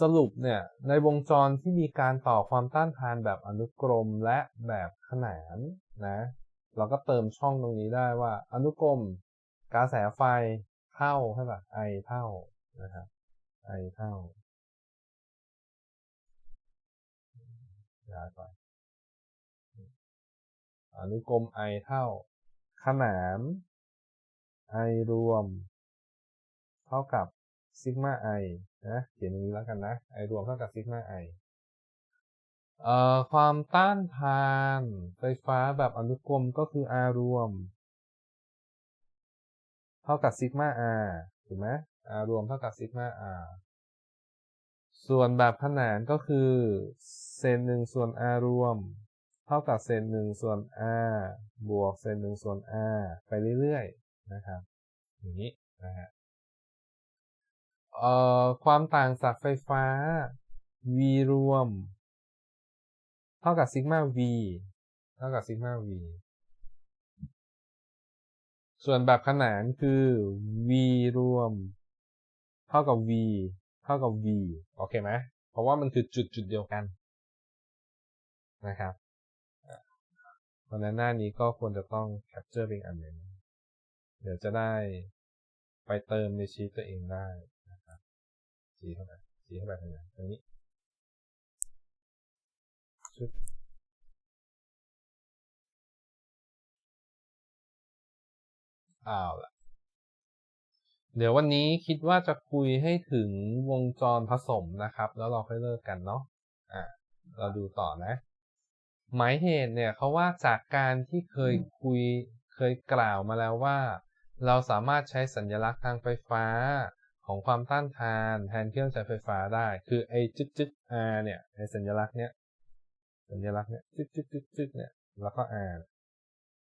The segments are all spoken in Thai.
สรุปเนี่ยในวงจรที่มีการต่อความต้านทานแบบอนุกรมและแบบขนานนะ เราก็เติมช่องตรงนี้ได้ว่า อนุกรมกระแสไฟเท่าใช่ป่ะไอเท่านะครับไอเท่าย้ายไปอนุกรมไอเท่า ขนานไอรวม เท่ากับ ซิกมาไอนะเขียนอย่างนี้แล้วกันนะไอรวมเท่ากับซิกมาไอเอ่อความต้านทานไฟฟ้าแบบอนุกรมก็คือ R รวม เท่ากับซิกมา R ถูกไหม R รวมเท่ากับซิกมา R ส่วนแบบขนานก็คือเศษหนึ่งส่วน R รวม เท่ากับเศษหนึ่งส่วน R บวกเศษหนึ่งส่วน R ไปเรื่อยๆนะครับอย่างนี้นะฮะ เอ่อความต่างจากไฟฟ้า V รวม เท่ากับซิกมา V เท่ากับซิกมา V ส่วนแบบขนานคือ V รวม เท่ากับ V เท่ากับ V โอเคไหมเพราะว่ามันคือจุดจุดเดียวกันนะครับเพราะนั้นหน้านี้ก็ควรจะต้อง capture เป็นอันหนึ่งเดี๋ยวจะได้ไปเติมในชีตตัวเองได้ นะครับชี้เข้าไปชี้เข้าไปทางไหนตรงนี้ชุดอ้าวละเดี๋ยววันนี้คิดว่าจะคุยให้ถึงวงจรผสมนะครับ แล้วเราค่อยเลิกกันเนาะอะเราดูต่อนะ หมายเหตุเนี่ยเขาว่าจากการที่เคยคุยเคยกล่าวมาแล้วว่า เราสามารถใช้สัญลักษณ์ทางไฟฟ้า ของความต้านทานแทนเครื่องใช้ไฟฟ้าได้ คือไอ้จึ๊กจึ๊ก R เนี่ยในสัญลักษณ์เนี้ยสัญลักษณ์เนี้ยจึ๊กจึ๊กจึ๊กจึ๊กเนี่ยแล้วก็ R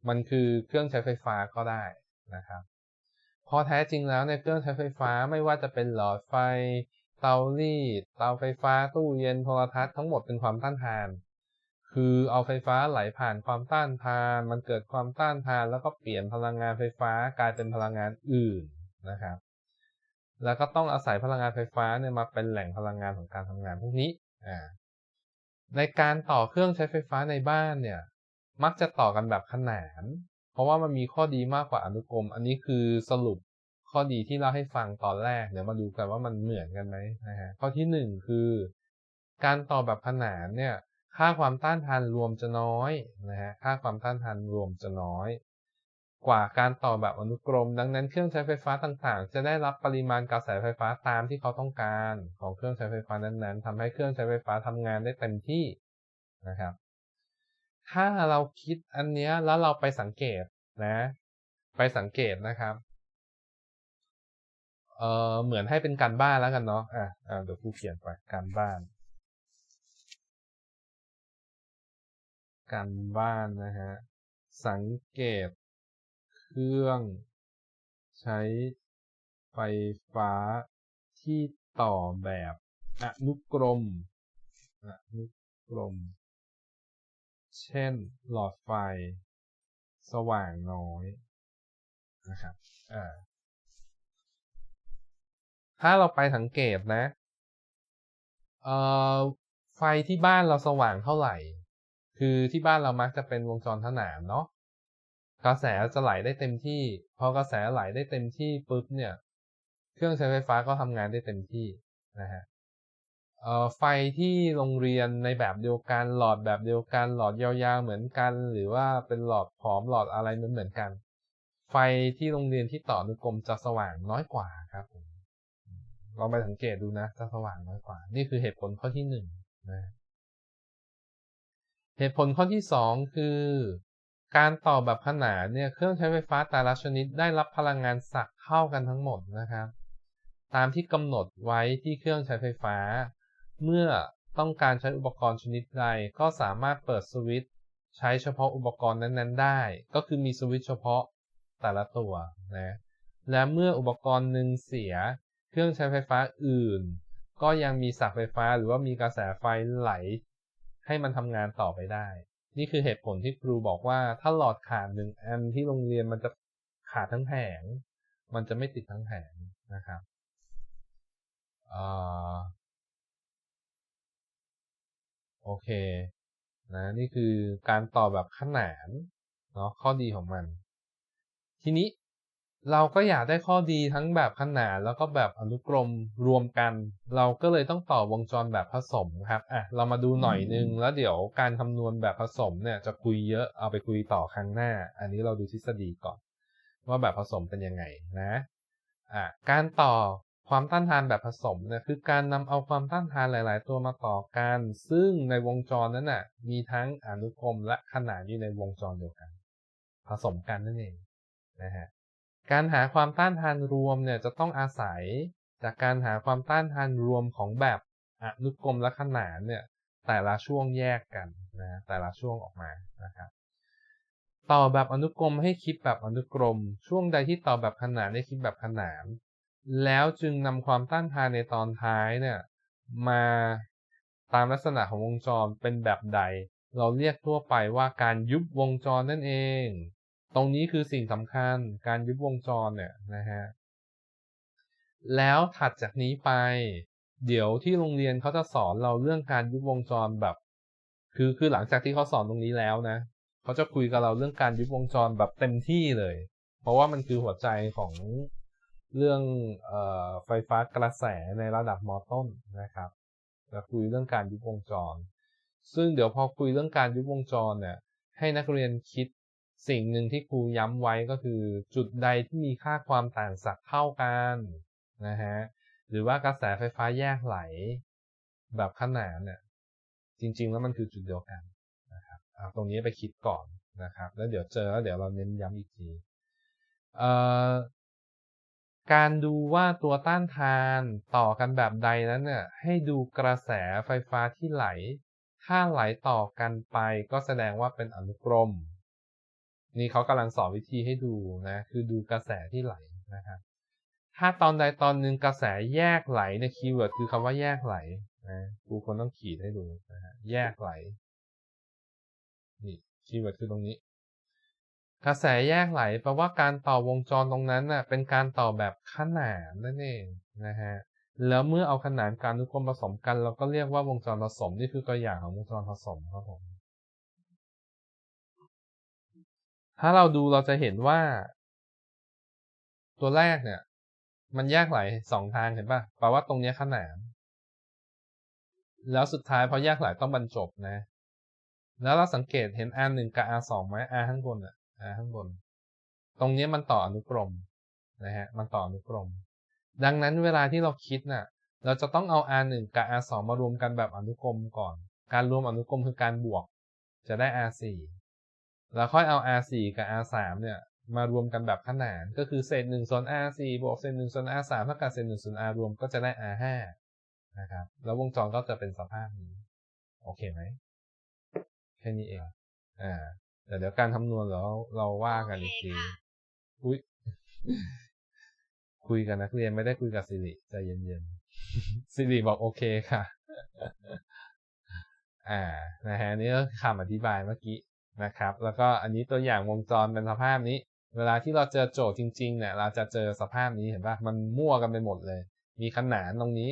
มันคือเครื่องใช้ไฟฟ้าก็ได้นะครับพอแท้จริงแล้วในเครื่องใช้ไฟฟ้าไม่ว่าจะเป็นหลอดไฟ เตารีดเตาไฟฟ้าตู้เย็นโทรทัศน์ทั้งหมดเป็นความต้านทาน คือเอาไฟฟ้าไหลผ่านความต้านทาน มันเกิดความต้านทานแล้วก็เปลี่ยนพลังงานไฟฟ้ากลายเป็นพลังงานอื่นนะครับ แล้วก็ต้องอาศัยพลังงานไฟฟ้าเนี่ยมาเป็นแหล่งพลังงานของการทำงานพวกนี้อ่าในการต่อเครื่องใช้ไฟฟ้าในบ้านเนี่ย มักจะต่อกันแบบขนาน เพราะว่ามันมีข้อดีมากกว่าอนุกรม อันนี้คือสรุปข้อดีที่เล่าให้ฟังตอนแรก เดี๋ยวมาดูกันว่ามันเหมือนกันไหมนะฮะข้อที่หนึ่งคือ การต่อแบบขนานเนี่ย ค่าความต้านทานรวมจะน้อยนะฮะค่าความต้านทานรวมจะน้อย กว่าการต่อแบบอนุกรม ดังนั้นเครื่องใช้ไฟฟ้าต่างๆ จะได้รับปริมาณกระแสไฟฟ้าตามที่เขาต้องการของเครื่องใช้ไฟฟ้านั้นๆทำให้เครื่องใช้ไฟฟ้าทำงานได้เต็มที่นะครับ ถ้าเราคิดอันเนี้ยแล้วเราไปสังเกตนะ ไปสังเกตนะครับเออเหมือนให้เป็นการบ้านแล้วกันเนาะอะอะเดี๋ยวครูเขียนไปการบ้าน การบ้านนะฮะสังเกต เครื่องใช้ไฟฟ้าที่ต่อแบบอนุกรมอนุกรม เช่นหลอดไฟ สว่างน้อยนะครับอ่าถ้าเราไปสังเกตนะ เอ่อ ไฟที่บ้านเราสว่างเท่าไหร่ คือที่บ้านเรามักจะเป็นวงจรขนานเนาะ กระแสจะไหลได้เต็มที่ พอกระแสไหลได้เต็มที่ปุ๊บเนี่ย เครื่องใช้ไฟฟ้าก็ทำงานได้เต็มที่นะฮะไฟที่โรงเรียนในแบบเดียวกันหลอดแบบเดียวกัน หลอดยาวๆเหมือนกัน หรือว่าเป็นหลอดผอมหลอดอะไรเหมือนเหมือนกัน ไฟที่โรงเรียนที่ต่ออนุกรมจะสว่างน้อยกว่าครับผมลองไปสังเกตดูนะจะสว่างน้อยกว่า นี่คือเหตุผลข้อที่หนึ่งนะเหตุผลข้อที่สองคือ การต่อแบบขนานเนี่ยเครื่องใช้ไฟฟ้าแต่ละชนิดได้รับพลังงานสักเท่ากันทั้งหมดนะครับ ตามที่กำหนดไว้ที่เครื่องใช้ไฟฟ้า เมื่อต้องการใช้อุปกรณ์ชนิดใดก็สามารถเปิดสวิตช์ใช้เฉพาะอุปกรณ์นั้นๆ ได้ ก็คือมีสวิตช์เฉพาะแต่ละตัวนะและเมื่ออุปกรณ์หนึ่งเสีย เครื่องใช้ไฟฟ้าอื่น ก็ยังมีสักไฟฟ้าหรือว่ามีกระแสไฟไหล ให้มันทำงานต่อไปได้ นี่คือเหตุผลที่ครูบอกว่าถ้าหลอดขาดหนึ่งอันที่โรงเรียนมันจะขาดทั้งแผง มันจะไม่ติดทั้งแผงนะครับโอเคนะนี่คือการต่อแบบขนานเนาะข้อดีของมัน ทีนี้ เราก็อยากได้ข้อดีทั้งแบบขนานแล้วก็แบบอนุกรมรวมกัน เราก็เลยต้องต่อวงจรแบบผสมครับอะเรามาดูหน่อยนึง แล้วเดี๋ยวการคำนวณแบบผสมเนี่ยจะคุยเยอะเอาไปคุยต่อครั้งหน้า อันนี้เราดูทฤษฎีก่อน ว่าแบบผสมเป็นยังไงนะอะการต่อความต้านทานแบบผสมเนี่ยคือการนำเอาความต้านทานหลาย ๆ ตัวมาต่อกัน ซึ่งในวงจรนั้นน่ะมีทั้งอนุกรมและขนานอยู่ในวงจรเดียวกัน ผสมกันนั่นเองนะฮะ การหาความต้านทานรวมเนี่ยจะต้องอาศัยจากการหาความต้านทานรวมของแบบอนุกรมและขนานเนี่ยแต่ละช่วงแยกกันนะแต่ละช่วงออกมานะครับต่อแบบอนุกรมให้คิดแบบอนุกรม ช่วงใดที่ต่อแบบขนานให้คิดแบบขนาน แล้วจึงนำความต้านทานในตอนท้ายเนี่ยมาตามลักษณะของวงจรเป็นแบบใด เราเรียกทั่วไปว่าการยุบวงจรนั่นเอง ตรงนี้คือสิ่งสำคัญการยุบวงจรเนี่ยนะฮะแล้วถัดจากนี้ไป เดี๋ยวที่โรงเรียนเขาจะสอนเราเรื่องการยุบวงจรแบบ คือคือหลังจากที่เขาสอนตรงนี้แล้วนะเขาจะคุยกับเราเรื่องการยุบวงจรแบบเต็มที่เลย เพราะว่ามันคือหัวใจของเรื่องออไฟฟ้ากระแสในระดับมอต้นนะครับจะคุยเรื่องการยุบวงจร ซึ่งเดี๋ยวพอคุยเรื่องการยุบวงจรเนี่ยให้นักเรียนคิด สิ่งหนึ่งที่ครูย้ำไว้ก็คือ จุดใดที่มีค่าความต่างศักย์เท่ากันนะฮะหรือว่ากระแสไฟฟ้าแยกไหล แบบขนานเนี่ยจริง ๆ แล้วมันคือจุดเดียวกันนะครับเอาตรงนี้ไปคิดก่อนนะครับ แล้วเดี๋ยวเจอแล้วเดี๋ยวเราเน้นย้ำอีกทีเอ่อการดูว่าตัวต้านทานต่อกันแบบใดนั้นเนี่ยให้ดูกระแสไฟฟ้าที่ไหล ถ้าไหลต่อกันไปก็แสดงว่าเป็นอนุกรม นี่เขากำลังสอนวิธีให้ดูนะ คือดูกระแสที่ไหลนะครับถ้าตอนใดตอนหนึ่งกระแสแยกไหลในคีย์เวิร์ดคือคำว่าแยกไหลนะครูคนต้องขีดให้ดูนะฮะแยกไหลนี่คีย์เวิร์ดคือตรงนี้ กระแสแยกไหลแปลว่าการต่อวงจรตรงนั้นน่ะเป็นการต่อแบบขนานนั่นเองนะฮะแล้วเมื่อเอาขนานการอนุกรมผสมกัน เราก็เรียกว่าวงจรผสมนี่คือตัวอย่างของวงจรผสมครับผม ถ้าเราดูเราจะเห็นว่า ตัวแรกเนี่ย มันแยกไหลสองทางเห็นป่ะแปลว่าตรงเนี้ยขนาน แล้วสุดท้ายพอแยกไหลต้องบรรจบนะ แล้วเราสังเกตเห็น R หนึ่งกับ R สองไหม R ข้างบนอะ R ข้างบน ตรงนี้มันต่ออนุกรมนะฮะ มันต่ออนุกรม ดังนั้นเวลาที่เราคิดน่ะ เราจะต้องเอา R หนึ่งกับ R สองมารวมกันแบบอนุกรมก่อน การรวมอนุกรมคือการบวก จะได้ R สี่ แล้วค่อยเอา R สี่กับ R สามเนี่ยมารวมกันแบบขนานก็คือเศษหนึ่งส่วน R สี่บวกเศษหนึ่งส่วน R สามเท่ากับเศษหนึ่งส่วน R รวมก็จะได้ R ห้านะครับ แล้ววงจรก็จะเป็นสภาพนี้ โอเคไหมแค่นี้เอง อ่าแต่เดี๋ยวการคำนวณเราเราว่ากันอีกทีอุ้ยคุยกับนักเรียนไม่ได้คุยกับสิริใจเย็นๆสิริบอกโอเคค่ะ อ่า นะฮะนี่ก็คำอธิบายเมื่อกี้ นะครับ แล้วก็อันนี้ตัวอย่างวงจรเป็นสภาพนี้ เวลาที่เราเจอโจทย์จริงๆเนี่ยเราจะเจอสภาพนี้เห็นปะมันมั่วกันไปหมดเลย มีขนานตรงนี้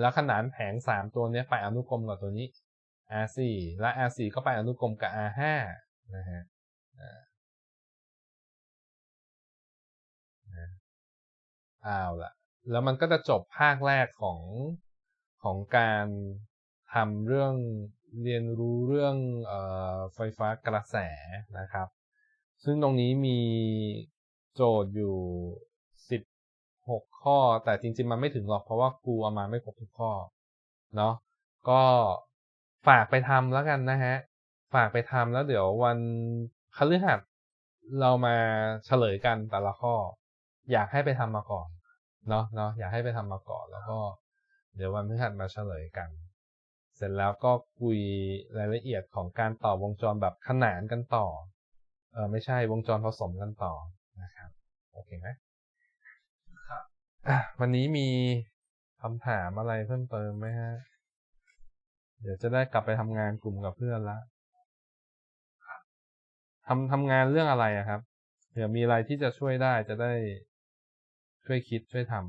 แล้วขนานแผงสามตัวเนี้ยไปอนุกรมกับตัวนี้ R4 และ R4 ก็ไปอนุกรมกับ R5 นะฮะเอาวละแล้วมันก็จะจบภาคแรกของของการทำเรื่อง เรียนรู้เรื่องอไฟฟ้ากระแสนะครับ ซึ่งตรงนี้มีโจทย์อยู่ 16 ข้อ แต่จริง ๆ มันไม่ถึงหรอกเพราะว่าครูเอามาไม่ครบทุกข้อเนาะก็ฝากไปทำแล้วกันนะฮะ ฝากไปทำแล้วเดี๋ยววันพฤหัสเรามาเฉลยกันแต่ละข้อ อยากให้ไปทำมาก่อนเนาะเนาะอยากให้ไปทำมาก่อนแล้วก็ เดี๋ยววันพฤหัสมาเฉลยกัน เสร็จแล้วก็คุยรายละเอียดของการต่อวงจรแบบขนานกันต่อ เออไม่ใช่วงจรผสมกันต่อนะครับ โอเคไหมครับวันนี้มีคำถามอะไรเพิ่มเติมไหมฮะ เดี๋ยวจะได้กลับไปทำงานกลุ่มกับเพื่อนละทำทำงานเรื่องอะไรอะครับเดี๋ยวมีอะไรที่จะช่วยได้จะได้ช่วยคิดช่วยทำ